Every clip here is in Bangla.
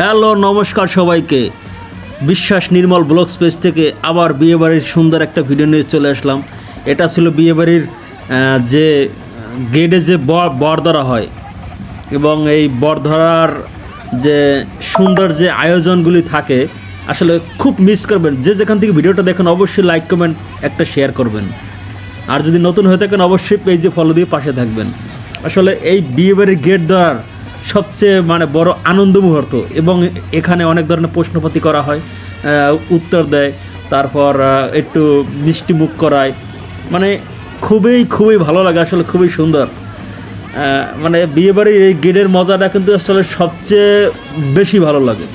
হ্যালো, নমস্কার সবাইকে। বিশ্বাস নির্মল ব্লগ স্পেস থেকে আবার বিয়েবাড়ির সুন্দর একটা ভিডিও নিয়ে চলে আসলাম। এটা ছিল বিয়েবাড়ির যে, গেটে যে বর ধরা হয় এবং এই বর ধরার যে সুন্দর যে আয়োজনগুলি থাকে, আসলে খুব মিস করবেন। যে যেখান থেকে ভিডিওটা দেখেন, অবশ্যই লাইক কমেন্ট একটা শেয়ার করবেন। আর যদি নতুন হয়ে থাকেন, অবশ্যই পেজে ফলো দিয়ে পাশে থাকবেন। আসলে এই বিয়েবাড়ির গেট দেওয়ার সবচেয়ে মানে বড় আনন্দ মুহূর্ত এবং এখানে অনেক ধরনের প্রশ্নপাতি করা হয় উত্তর দেয়, তারপর একটু মিষ্টি মুখ করায়। মানে খুবই খুবই ভালো লাগে, আসলে খুবই সুন্দর। মানে বিয়েবাড়ির এই গেটের মজাটা কিন্তু আসলে সবচেয়ে বেশি ভালো লাগে।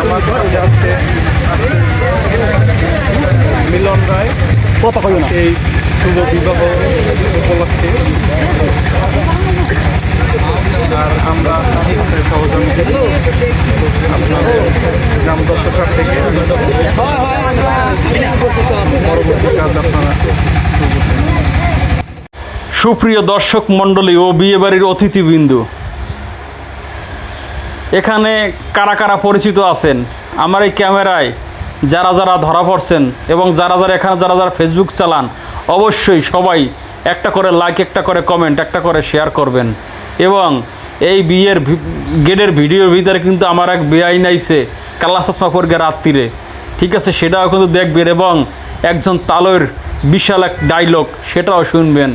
আমার মিলন রায় কথা এই শুভ বিবাহ উপলক্ষে আর আমরা আমাদের সহযোগিতা আপনাদের গ্রাম দত্তকার থেকে পরবর্তী কাজ আপনারা সুপ্রিয় দর্শক মণ্ডলী ও বিয়েবাড়ির অতিথিবৃন্দ এখানে কারা কারা পরিচিত আছেন? আমার এই ক্যামেরায় যারা যারা ধরা পড়ছেন এবং যারা যারা এখানে যারা যারা ফেসবুক চালান, অবশ্যই সবাই একটা করে লাইক একটা করে কমেন্ট একটা করে শেয়ার করবেন। এবং এই বিয়ের গেটের ভিডিওর ভিতরে কিন্তু আমার এক বেআইন আইছে কাল্লা চশমা পরগে রাত্রিরে। ঠিক আছে, সেটাও কিন্তু দেখবেন এবং একজন তালয়ের বিশাল এক ডায়লগ সেটাও শুনবেন।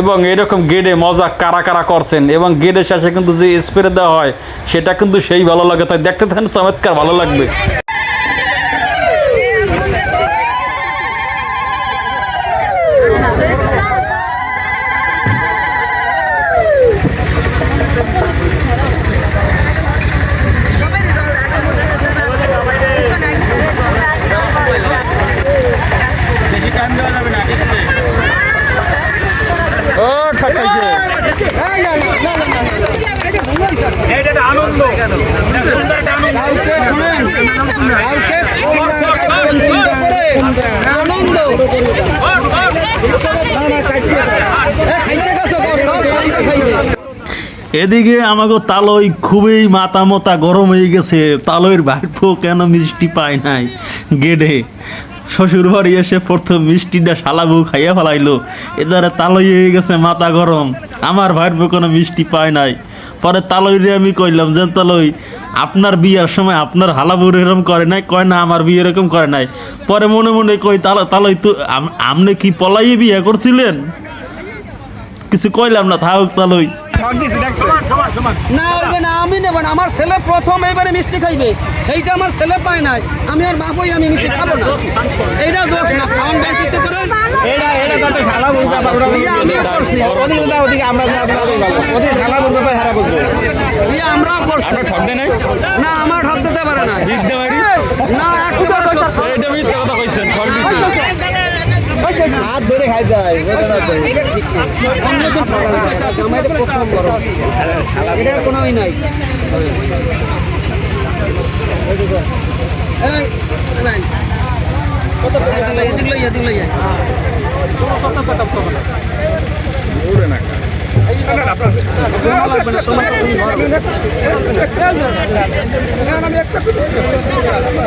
এবং এরকম গেডে মজা কারা কারা করছেন এবং গেডের শেষে কিন্তু যে স্প্রে দেওয়া হয়, সেটা কিন্তু সেই ভালো লাগে। তাই দেখতে থাকেন, চমৎকার ভালো লাগবে। এদিকে আমাকে তালই খুবই মাথা মতা গরম হয়ে গেছে। তালইয়ের ভাইপো কেন মিষ্টি পায় নাই? গেডে। শ্বশুর বাড়ি এসে প্রথম মিষ্টিটা শালাবু খাইয়া ফেলাইলো। এদারে তালই হয়ে গেছে মাথা গরম। আমার ভাইয়ের বউ কোনো মিষ্টি পায় নাই। পরে তালইরে আমি কইলাম যে তালই, আপনার বিয়ার সময় আপনার হালাবুর এরকম করে নাই? কয়, না, আমার বিয়ে এরকম করে নাই। পরে মনে মনে কই, তালা, তালই তো, আম- আপনি কি পলাইয়ে বিয়ে করছিলেন? কিছু কইলাম না থাকুক তালই। না আমি নেব না। আমার ছেলে প্রথম এবারে মিষ্টি খাইবে। সেইটা আমার ছেলে পায় নাই। আমি আর বাবুই আমি মিষ্টি খাব না। এইটা দোষ না। খাওয়ান বেশি করেন এটা এটা তাতে খেলা বুঝতে পারব ওদিকে ওদিকে আমরা ওদিকে ভালো। ওদিকে পারে হারা আমরা নাই? না আমার ঠক দিতে পারে না জিততে পারি? না একটু এটা মিথ্যা কথা কইছেন ঠক দিছে হাত ধরে খাইতে হয়। এটা কোনোই নাই।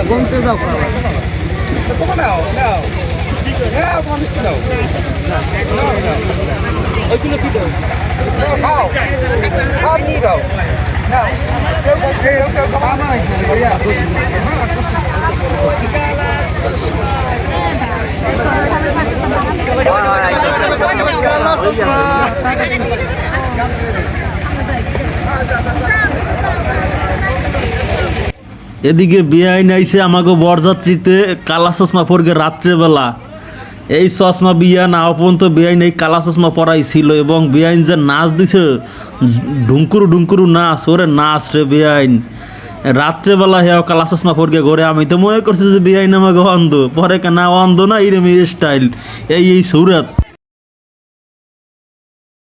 গমতে যাও। এদিকে বিআইন আইছে আমাকে বরযাত্রীতে কালা চশমা পরগে রাত্রেবেলা। এই চশমা বিয়া না পর্যন্ত বিয়াইন এই কালা চশমা পরাইছিল এবং বেআইন যে নাচ দিছে ঢুঙ্কুরু ঢুঙ্কুরু নাচ, ওরে নাচ রে বেআইন রাত্রেবেলা হেও কালা চশমা পরকে ঘরে, আমি তো মনে করছি যে বিয়াইন আমাকে অন্ধ, পরে কেনা অন্ধ না এরম স্টাইল এই এই সুরত।